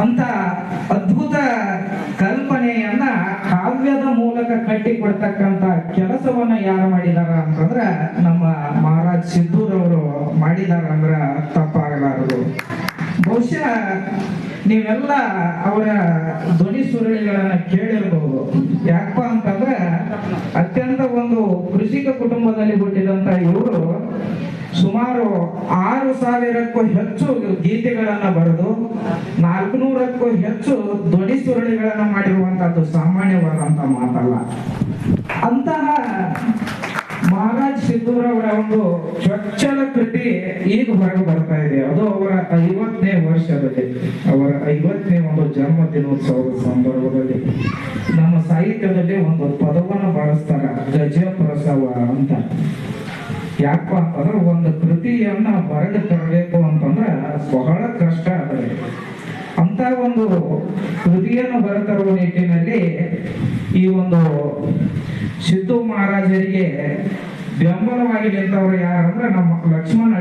ಅಂತ ಅದ್ಭುತ ಕಲ್ಪನೆಯನ್ನ ಕಾವ್ಯದ ಮೂಲಕ ಕಟ್ಟಿಕೊಡ್ತಕ್ಕಂತ ಕೆಲಸವನ್ನ ಯಾರು ಮಾಡಿದಾರ ಅಂತಂದ್ರ ನಮ್ಮ ಮಹಾರಾಜ್ ಸಿದ್ದೂರವರು ಮಾಡಿದಾರ ಅಂದ್ರ ತಪ್ಪಾಗಲಾರದು. ಬಹುಶಃ ನೀವೆಲ್ಲ ಅವರ ಧ್ವನಿ ಸುರುಳಿಗಳನ್ನ ಕೇಳಿರಬಹುದು ಯಾಕಪ್ಪ ಅಂತಂದ್ರೆ ಅತ್ಯಂತ ಒಂದು ಕೃಷಿಕ ಕುಟುಂಬದಲ್ಲಿ ಹುಟ್ಟಿದಂತ ಇವರು ಸುಮಾರು ಆರು ಸಾವಿರಕ್ಕೂ ಹೆಚ್ಚು ಗೀತೆಗಳನ್ನ ಬರೆದು, ನಾಲ್ಕುನೂರಕ್ಕೂ ಹೆಚ್ಚು ಧ್ವನಿ ಸುರುಳಿಗಳನ್ನ ಮಾಡಿರುವಂತಹದ್ದು ಸಾಮಾನ್ಯವಾದಂತ ಮಾತಲ್ಲ. ಅಂತಹ ಮಹಾರಾಜ್ ಸಿದ್ದೂರವರ ಒಂದು ಚೊಚ್ಚಲ ಕೃತಿ ಈಗ ಹೊರಗೆ ಬರ್ತಾ ಇದೆ. ಅದು ಅವರ ಐವತ್ತನೇ ವರ್ಷದಲ್ಲಿ, ಅವರ ಐವತ್ತನೇ ಒಂದು ಜನ್ಮ ದಿನೋತ್ಸವದ ಸಂದರ್ಭದಲ್ಲಿ. ನಮ್ಮ ಸಾಹಿತ್ಯದಲ್ಲಿ ಒಂದು ಪದವನ್ನು ಬಳಸ್ತಾರ ಗಜ ಪ್ರಸವ ಅಂತ. ಯಾಕಪ್ಪ ಅಂತಂದ್ರೆ ಒಂದು ಕೃತಿಯನ್ನ ಹೊರಗೆ ತರಬೇಕು ಅಂತಂದ್ರೆ ಬಹಳ ಕಷ್ಟ ಆದರೆ. ಅಂತ ಒಂದು ಕೃತಿಯನ್ನು ಹೊರತರುವ ನಿಟ್ಟಿನಲ್ಲಿ ಈ ಒಂದು ಸಿದ್ದು ಮಹಾರಾಜರಿಗೆ ಬೆಂಬಲವಾಗಿ ನಿಂತವರು ಯಾರಂದ್ರೆ ನಮ್ಮ ಲಕ್ಷ್ಮಣ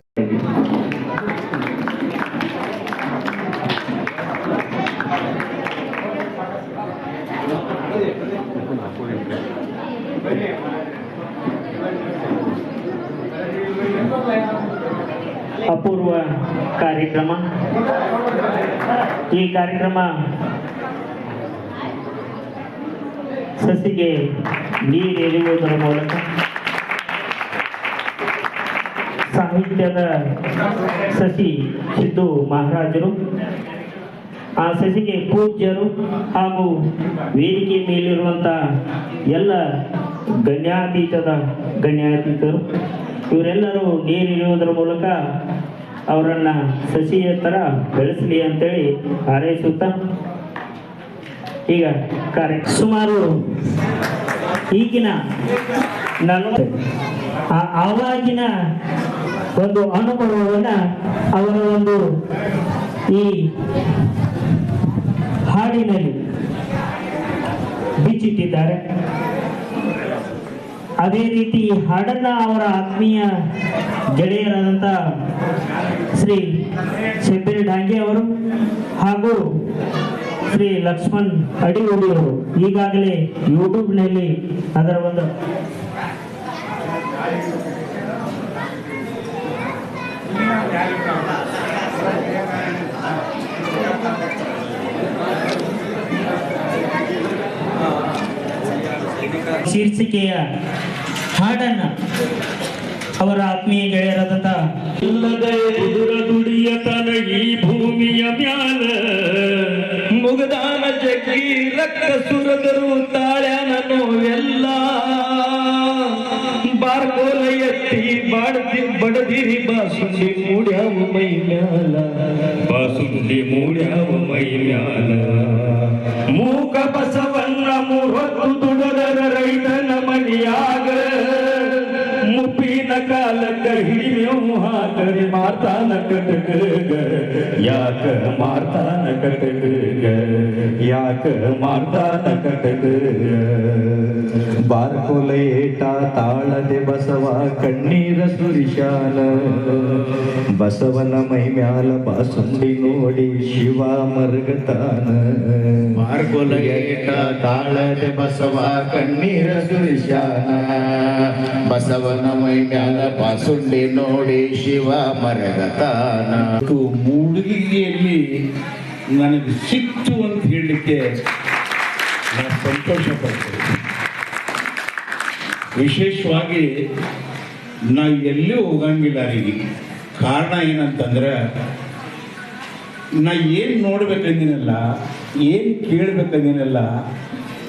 ಅಪೂರ್ವ ಕಾರ್ಯಕ್ರಮ. ಈ ಕಾರ್ಯಕ್ರಮ ಸಸಿಗೆ ನೀರೆರೆಯುವುದರ ಮೂಲಕ ಸಾಹಿತ್ಯದ ಸಸಿ ಸಿದ್ದು ಮಹಾರಾಜರು, ಆ ಸಸಿಗೆ ಪೂಜ್ಯರು ಹಾಗೂ ವೇದಿಕೆ ಮೇಲಿರುವಂಥ ಎಲ್ಲ ಗಣ್ಯಾತೀತದ ಗಣ್ಯಾತೀತರು, ಇವರೆಲ್ಲರೂ ನೀರಿರುವುದರ ಮೂಲಕ ಅವರನ್ನ ಸಸಿಯ ಥರ ಬೆಳೆಸಲಿ ಅಂತೇಳಿ ಹಾರೈಸುತ್ತ ಈಗ ಕಾರ್ಯ ಸುಮಾರು ಈಗಿನ ನಲವತ್ತು ಆವಾಗಿನ ಒಂದು ಅನುಭವವನ್ನ ಅವರ ಒಂದು ಈ ಹಾಡಿನಲ್ಲಿ ಬಿಚ್ಚಿಟ್ಟಿದ್ದಾರೆ. ಅದೇ ರೀತಿ ಹಾಡನ್ನ ಅವರ ಆತ್ಮೀಯ ಗೆಳೆಯರಾದಂತ ಶ್ರೀ ಶಬ್ಬೀರ್ ಡಾಂಗೆ ಅವರು ಹಾಗೂ ಶ್ರೀ ಲಕ್ಷ್ಮಣ್ ಅಡಿಗೋಡಿಯವರು ಈಗಾಗಲೇ ಯೂಟ್ಯೂಬ್ನಲ್ಲಿ ಅದರ ಒಂದು ಶೀರ್ಷಿಕೆಯ ಹಾಡನ್ನ ಅವರ ಆತ್ಮೀಯ ಗೆಳೆಯರಾದಂತ ಇಲ್ಲದೆ ದುಡಿಯ ಈ ಭೂಮಿಯ ಮ್ಯಾಲ, ಮುಗದಾನ ಜಗ್ಗಿ ರಕ್ತ ಸುರದರು ತಾಳ್ಯಾನ ನೋವೆಲ್ಲ ಬಾರ್ಕೋಲ ಎತ್ತಿ ಬಾಡ್ದಿ ಬಡದಿರಿ ಬಾಸುಂಡಿ ಮೂಡ್ಯಾವ ಮೈ ಮ್ಯಾಲ. ಬಾಸುಂಡಿ ಮೂಡ್ಯಾವ ಮೈ ಮ್ಯಾಲ. ಮೂಕ ಕಟಕ ಯಾಕ ಮಾರ್ತಾನ ಕಟಕ ಯಾಕ ಮಾರ್ತಾನ ಕಟಕ ಬಾರ್ಕೊಲ ಏಟ ತಾಳದೆ ಬಸವ ಕಣ್ಣೀರ ಸುರಿಶಾಲ ಬಸವನ ಮೈ ಮ್ಯಾಲ ಬಾಸುಂಡಿ ನೋಡಿ ಶಿವ ಮರ್ಗತಾನ ಬಾರ್ಕೋಲೇಟ ತಾಳದೆ ಬಸವ ಕಣ್ಣೀರ ಸುರಿಶಾನ ಬಸವನ ಮೈ ಮ್ಯಾಲ ಬಾಸುಂಡಿ ನೋಡಿ ಶಿವ ಮರಗತಾನ ಮೂಡಿಗೆಯಲ್ಲಿ ನನಗೆ ಸಿಕ್ತು ಅಂತ ಹೇಳಲಿಕ್ಕೆ ನಾನು ಸಂತೋಷ ಪಡ್ತೇನೆ. ವಿಶೇಷವಾಗಿ ನಾ ಎಲ್ಲೂ ಹೋಗಂಗಿಲ್ಲ ರೀ ಕಾರಣ ಏನಂತಂದ್ರೆ, ನಾ ಏನು ನೋಡ್ಬೇಕಂದಿನಲ್ಲ, ಏನು ಕೇಳ್ಬೇಕಂದಿನಲ್ಲ,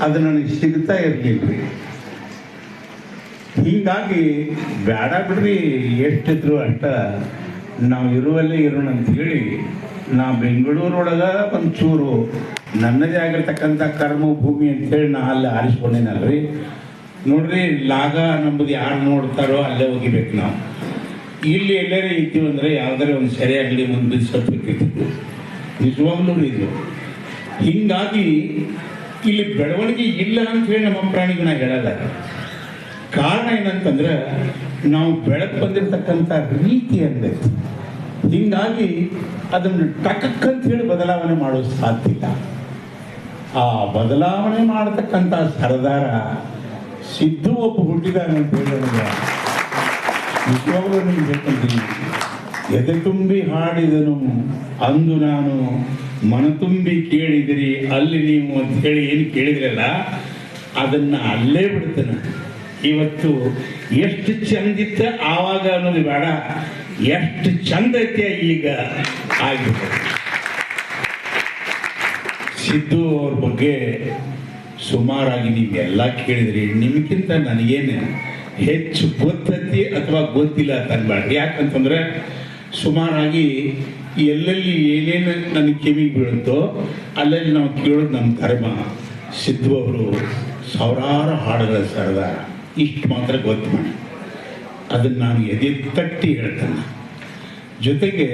ಅದು ನನಗೆ ಸಿಗ್ತಾ ಇರಲಿಲ್ಲ ರೀ. ಹೀಗಾಗಿ ಬೇಡ ಬಿಡ್ರಿ, ಎಷ್ಟಿದ್ರು ಅಷ್ಟ ನಾವು ಇರುವಲ್ಲೇ ಇರೋಣ ಅಂತ ಹೇಳಿ ನಾ ಬೆಂಗಳೂರೊಳಗೆ ಒಂಚೂರು ನನ್ನದೇ ಆಗಿರ್ತಕ್ಕಂಥ ಕರ್ಮ ಭೂಮಿ ಅಂತೇಳಿ ನಾ ಅಲ್ಲಿ ಆರಿಸ್ಕೊಂಡೇನಲ್ರಿ? ನೋಡ್ರಿ, ಲಾಗ ನಮ್ಮದು ಯಾರು ನೋಡ್ತಾರೋ ಅಲ್ಲೇ ಹೋಗಿಬೇಕು ನಾವು. ಇಲ್ಲಿ ಎಲ್ಲರೇ ಇದ್ದೀವಿ ಅಂದರೆ ಯಾವ್ದಾರ ಒಂದು ಸೆರೆ ಆಗಲಿ ಮುಂದೆ ಸತ್ಬೇಕಿತ್ತು ನಿಜವಾಗ್ಲೂ ಇದು. ಹೀಗಾಗಿ ಇಲ್ಲಿ ಬೆಳವಣಿಗೆ ಇಲ್ಲ ಅಂತ ಹೇಳಿ ನಮ್ಮ ಪ್ರಾಣಿಗೆ ನಾ ಹೇಳಲ್ಲ. ಕಾರಣ ಏನಂತಂದ್ರೆ, ನಾವು ಬೆಳಕು ಬಂದಿರತಕ್ಕಂಥ ರೀತಿ ಅಂದ್ರೆ ಹೀಗಾಗಿ ಅದನ್ನು ಟಕಕ್ ಅಂತ ಹೇಳಿ ಬದಲಾವಣೆ ಮಾಡೋ ಸಾಧ್ಯ ಆ ಬದಲಾವಣೆ ಮಾಡತಕ್ಕಂಥ ಸರದಾರ ಸಿದ್ದು ಒಬ್ಬ ಹುಟ್ಟಿದಾನೆ ಅಂತ ಹೇಳಿ ನಿಜವಾಗ್ಲೂ ಎದೆ ತುಂಬಿ ಹಾಡಿದನು, ಅಂದು ನಾನು ಮನ ತುಂಬಿ ಕೇಳಿದಿರಿ, ಅಲ್ಲಿ ನೀವು ಅಂತ ಹೇಳಿ ಏನು ಕೇಳಿದ್ರಲ್ಲ, ಅದನ್ನ ಅಲ್ಲೇ ಬಿಡ್ತೇನೆ. ಇವತ್ತು ಎಷ್ಟು ಚಂದಿತ್ತ ಆವಾಗ ಅನ್ನೋದು ಬೇಡ. ಎಷ್ಟು ಚಂದತೆ ಈಗ ಆಗಿದೆ. ಸಿದ್ದು ಅವ್ರ ಬಗ್ಗೆ ಸುಮಾರಾಗಿ ನೀವೆಲ್ಲ ಕೇಳಿದ್ರಿ. ನಿಮಗಿಂತ ನನಗೇನು ಹೆಚ್ಚು ಗೊತ್ತತಿ ಅಥವಾ ಗೊತ್ತಿಲ್ಲ ಅಂತ ಯಾಕಂತಂದ್ರೆ ಸುಮಾರಾಗಿ ಎಲ್ಲೆಲ್ಲಿ ಏನೇನು ನನಗೆ ಕಿವಿಗೆ ಬೀಳುತ್ತೋ ಅಲ್ಲಲ್ಲಿ ನಾವು ಕೇಳೋದು ನಮ್ಮ ಧರ್ಮ. ಸಿದ್ದು ಅವರು ಸಾವಿರಾರು ಹಾಡುಗಳ ಸರದಾರ. ಇಷ್ಟು ಮಾತ್ರ ಗೊತ್ತು ಮಾಡಿ ಅದನ್ನು ನಾನು ಎದೆ ತಟ್ಟಿ ಹೇಳ್ತೇನೆ. ಜೊತೆಗೆ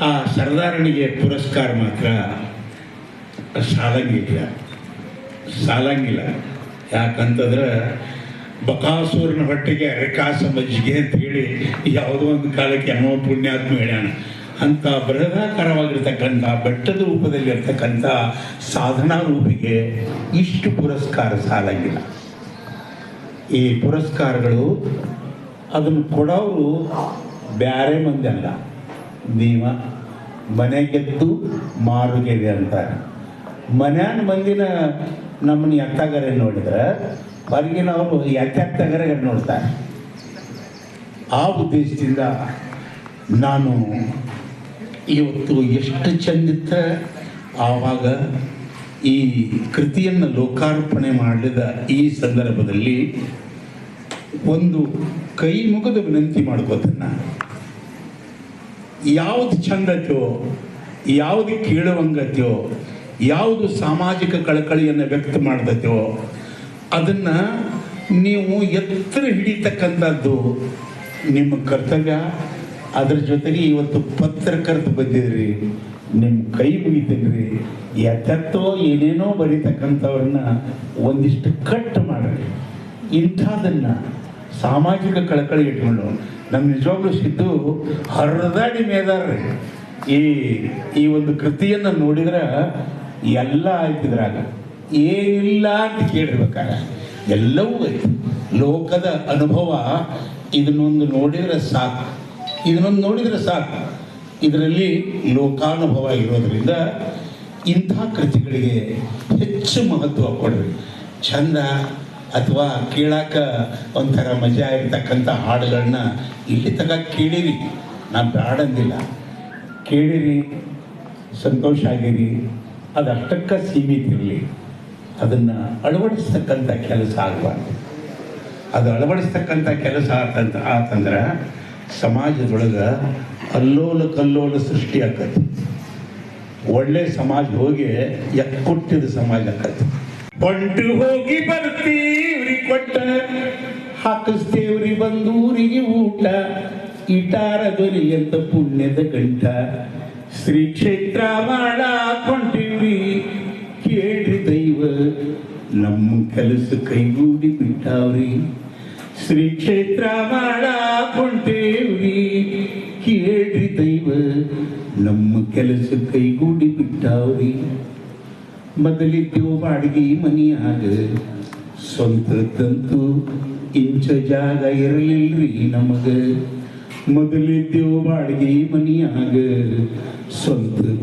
ಆ ಸರ್ದಾರನಿಗೆ ಪುರಸ್ಕಾರ ಮಾತ್ರ ಸಾಲಂಗಿಲ್ಲ ಸಾಲಂಗಿಲ್ಲ ಯಾಕಂತಂದ್ರೆ ಬಕಾಸೂರನ ಹೊಟ್ಟೆಗೆ ಅರಕಾಸ ಮಜ್ಜಿಗೆ ಅಂತ ಹೇಳಿ ಯಾವುದೋ ಒಂದು ಕಾಲಕ್ಕೆ ಅನ್ನೋ ಪುಣ್ಯಾತ್ಮ ಹೇಳ್ಯಾನ. ಅಂತ ಬೃಹದಾಕಾರವಾಗಿರ್ತಕ್ಕಂಥ ಬೆಟ್ಟದ ರೂಪದಲ್ಲಿ ಇರ್ತಕ್ಕಂಥ ಸಾಧನಾ ರೂಪಿಗೆ ಇಷ್ಟು ಪುರಸ್ಕಾರ ಸಾಲಂಗಿಲ್ಲ ಈ ಪುರಸ್ಕಾರಗಳು ಅದನ್ನು ಕೊಡೋರು ಬ್ಯಾರೆ ಮಂದಿ ಅಲ್ಲ. ನೀವ ಮನೆಗೆದ್ದು ಮಾರುಗೆದೆ ಅಂತಾರೆ. ಮನ್ಯಾನ ಮಂದಿನ ನಮ್ಮನ್ನ ಎತ್ತಾಗರೆ ನೋಡಿದ್ರೆ ಹೊರಗಿನವರು ಎತ್ತೆತ್ತಾಗರೆ ನೋಡ್ತಾರೆ. ಆ ಉದ್ದೇಶದಿಂದ ನಾನು ಇವತ್ತು ಎಷ್ಟು ಚಂದಿತ್ತ ಆವಾಗ ಈ ಕೃತಿಯನ್ನು ಲೋಕಾರ್ಪಣೆ ಮಾಡಿದ ಈ ಸಂದರ್ಭದಲ್ಲಿ ಒಂದು ಕೈ ಮುಗಿದ ವಿನಂತಿ ಮಾಡ್ಕೋತನ್ನ. ಯಾವ್ದು ಚಂದತ್ಯೋ ಯಾವುದು ಕೇಳುವಂಗತ್ಯೋ ಯಾವುದು ಸಾಮಾಜಿಕ ಕಳಕಳಿಯನ್ನು ವ್ಯಕ್ತ ಮಾಡ್ದತ್ಯೋ ಅದನ್ನ ನೀವು ಎತ್ತರ ಹಿಡಿತಕ್ಕಂಥದ್ದು ನಿಮ್ಮ ಕರ್ತವ್ಯ. ಅದ್ರ ಜೊತೆಗೆ ಇವತ್ತು ಪತ್ರಕರ್ತ ಬಂದಿದ್ರಿ ನಿಮ್ಮ ಕೈ ಮುಗಿತೀನಿ ಎತ್ತೋ ಏನೇನೋ ಬರೀತಕ್ಕಂಥವ್ರನ್ನ ಒಂದಿಷ್ಟು ಕಟ್ ಮಾಡ್ರಿ. ಇಂಥದನ್ನ ಸಾಮಾಜಿಕ ಕಳಕಳಿ ಇಟ್ಕೊಂಡು ನಮ್ಮ ನಿಜವಾಗ್ಲೂ ಸಿದ್ದು ಹರಿದಾಡಿ ಮೇದಾರ್ರಿ. ಈ ಈ ಒಂದು ಕೃತಿಯನ್ನು ನೋಡಿದ್ರೆ ಎಲ್ಲ ಆಯ್ತಿದ್ರಾಗ ಏನಿಲ್ಲ ಅಂತ ಕೇಳಿರ್ಬೇಕಾಗ ಎಲ್ಲವೂ ಐತಿ ಲೋಕದ ಅನುಭವ ಇದನ್ನೊಂದು ನೋಡಿದ್ರೆ ಸಾಕು. ಇದನ್ನೊಂದು ನೋಡಿದ್ರೆ ಸಾಕು. ಇದರಲ್ಲಿ ಲೋಕಾನುಭವ ಇರೋದ್ರಿಂದ ಇಂಥ ಕೃತಿಗಳಿಗೆ ಹೆಚ್ಚು ಮಹತ್ವ ಕೊಡ್ರಿ. ಚಂದ ಅಥವಾ ಕೇಳಾಕ ಒಂಥರ ಮಜಾ ಇರ್ತಕ್ಕಂಥ ಹಾಡುಗಳನ್ನ ಇಲ್ಲಿ ತನಕ ಕೇಳಿರಿ. ನಾನು ಬ್ಯಾಡಂದಿಲ್ಲ. ಕೇಳಿರಿ, ಸಂತೋಷ ಆಗಿರಿ, ಅದು ಅಷ್ಟಕ್ಕ ಇರಲಿ. ಅದನ್ನು ಅಳವಡಿಸ್ತಕ್ಕಂಥ ಕೆಲಸ ಆಗಬಾರ್ದು. ಅದು ಅಳವಡಿಸ್ತಕ್ಕಂಥ ಕೆಲಸ ಆತಂತ, ಆತಂದ್ರೆ ಸಮಾಜದೊಳಗೆ ಅಲ್ಲೋಲ ಕಲ್ಲೋಲ ಸೃಷ್ಟಿ ಆಕತಿ. ಒಳ್ಳೆ ಸಮಾಜ ಹೋಗಿ ಎಕ್ಕುಟ್ಟಿದ ಸಮಾಜ ಆಕತಿ. ಹೊಂಟು ಹೋಗಿ ಬರ್ತೀವ್ರಿ ಕೊಟ್ಟ. ಹಾಕಿಸ್ತೇವ್ರಿ ಬಂದೂರಿಗೆ ಊಟ. ಇಟಾರ ದೊರಿ ಅಂತ ಪುಣ್ಯದ ಗಂಟ. ಶ್ರೀ ಕ್ಷೇತ್ರ ಮಾಡಾಕೊಂತೀವ್ರಿ ಕೇಳ್ರಿ ದೈವ, ನಮ್ಮ ಕೆಲಸ ಕೈಗೂಡಿ ಬಿಟ್ಟಾವ್ರಿ. ಶ್ರೀ ಕ್ಷೇತ್ರ ಮಾಡಾಕೊಂಡೇವ್ರಿ ಕೇಳ್ರಿ ದೈವ, ನಮ್ಮ ಕೆಲಸ ಕೈಗೂಡಿ ಬಿಟ್ಟಾವ್ರಿ. ಮೊದಲಿದ್ದೆವು ಬಾಡಿಗೆ ಮನಿಯಾಗ. ತಂತು ಇಂಚ ಜಾಗ ಇರಲಿಲ್ರಿ ನಮಗ. ಮೊದಲಿದ್ದೆವು ಬಾಡಿಗೆ ಮನಿಯಾಗ.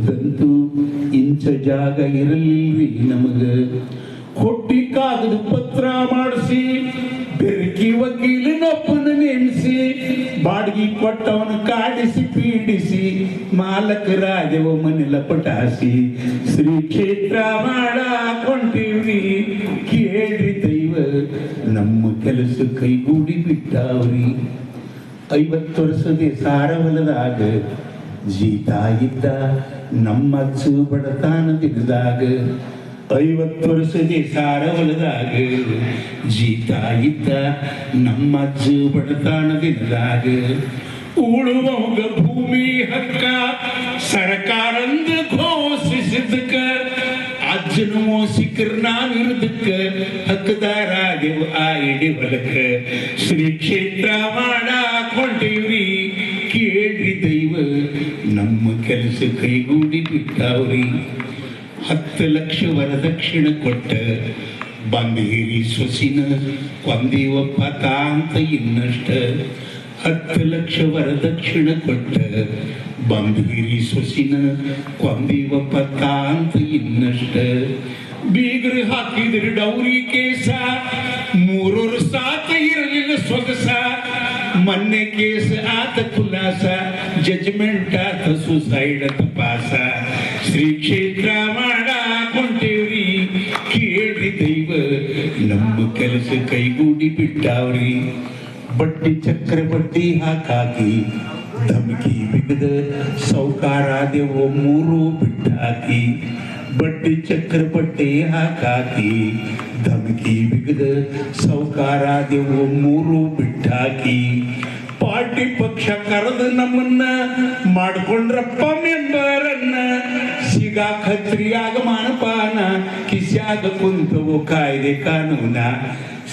ತಂತು ಇಂಚ ಜಾಗ ಇರಲಿಲ್ರಿ ನಮಗ. ಕೊಟ್ಟಿ ಕಾಗದ ಪತ್ರ ಮಾಡಿಸಿ, ಬೆರಕಿ ನೇಮಿಸಿ ಬಾಡಿಗೆ ಕೊಟ್ಟವನ ಕಾಡಿಸಿ, ಪೀಡಿಸಿ, ಮಾಲಕರಾದೆವ ಮನೆ ಪಟಾಸಿ. ಶ್ರೀ ಕ್ಷೇತ್ರ ಮಾಡ ಕೊಂಟಿವ್ರಿ ಕೇಳ್ರಿ ದೈವ, ನಮ್ಮ ಕೆಲಸ ಕೈಗೂಡಿ ಬಿಟ್ಟಾವ್ರಿ. ಐವತ್ತು ವರ್ಷದ ಸಾರವಲದಾಗ ಜೀತ ಇದ್ದ ನಮ್ಮ ಬಡತಾನ ದಿನದಾಗ ಐವತ್ತು ಸಾರ ಸಾರವಲದಾಗ ಜೀತ ಇದ್ದ ನಮ್ಮ ಅಜ್ಜ ಬಡತಾನ ಉಳುವಂಗ ಭೂಮಿ ಹಕ್ಕ ಸರ್ಕಾರಂದ ಘೋಷಿಸಿದ್ದಕ್ಕ, ಅಜ್ಜನ ಮೋಸಿಕರ್ ನಾವಿರುದಕ್ಕ ಹಕ್ಕದಾರಾದೆವು ಆ ಇಡಿ ಹೊಲಕ್ಕ ಶ್ರೀ ಕ್ಷೇತ್ರ ಮಾಡಾಕೊಂಡೀವ್ರಿ ಕೇಳ್ರಿ ದೈವ, ನಮ್ಮ ಕೆಲಸ ಕೈಗೂಡಿ ಬಿಟ್ಟಾವ್ರಿ. ಹತ್ತು ಲಕ್ಷ ವರದಕ್ಷಿಣೆ ಕೊಟ್ಟ ಬಂದಿರಿ ಸೊಸಿನ ಕೊಂದೇವಪ್ಪ ತಾಂತ ಇನ್ನಷ್ಟ. ಹತ್ತು ಲಕ್ಷ ವರದಕ್ಷಿಣ ಕೊಟ್ಟ ಬಂದಿರಿ ಸೊಸಿನ ಕೊಂದೇವಪ್ಪ ತಾಂತ ಇನ್ನಷ್ಟ. ಬೀಗರು ಹಾಕಿದ್ರಿ ಡೌರಿ ಕೇಸ, ಮೂರೂರು ಸಾತ ಇರಲಿಲ್ಲ ಸೊಗಸ. ಮೊನ್ನೆ ಕೇಸ್, ಆತ ಖುಲಾಸ ಜಜ್ಮೆಂಟ್ ಆತ ಸುಸೈಡ್ ತಪಾಸ. ಶ್ರೀ ಕ್ಷೇತ್ರ ಮಾಡಾಕೊಂಡೇವ್ರಿ ಕೇಳ್ರಿ ದೈವ, ನಮ್ಮ ಕೆಲಸ ಕೈಗೂಡಿ ಬಿಟ್ಟಾವ್ರಿ ಬಟ್ಟಿ ಚಕ್ರ ಬಟ್ಟಿ ಹಾಕಾಕಿ, ಧಮಕಿ ಬಿಗದ ಸೌಕಾರಾದೆವು ಮೂರು ಬಿಟ್ಟಾಕಿ. ಬಟ್ಟಿ ಚಕ್ರ ಹಾಕಾಕಿ, ಧಮಕಿ ಬಿಗದ ಸೌಕಾರಾದೆವು ಮೂರು ಬಿಟ್ಟಾಕಿ. ಪಾರ್ಟಿ ಪಕ್ಷ ಕರೆದು ನಮ್ಮನ್ನ ಮಾಡ್ಕೊಂಡ್ರಪ್ಪ ಮೆಂಬರನ್ನ. ಸಿಗಾ ಖತ್ರಿಯಾಗ ಮಾನಪಾನ, ಕಿಸ್ಯಾಗ ಕುಂತವು ಕಾಯ್ದೆ ಕಾನೂನ.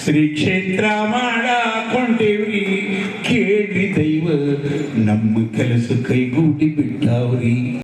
ಶ್ರೀ ಕ್ಷೇತ್ರ ಮಾಡಾಕೊಂಡೇವ್ರಿ, ಕೇಳ್ರಿ ದೈವ, ನಮ್ಮ ಕೆಲಸ ಕೈಗೂಡಿ ಬಿಟ್ಟಾವ್ರಿ.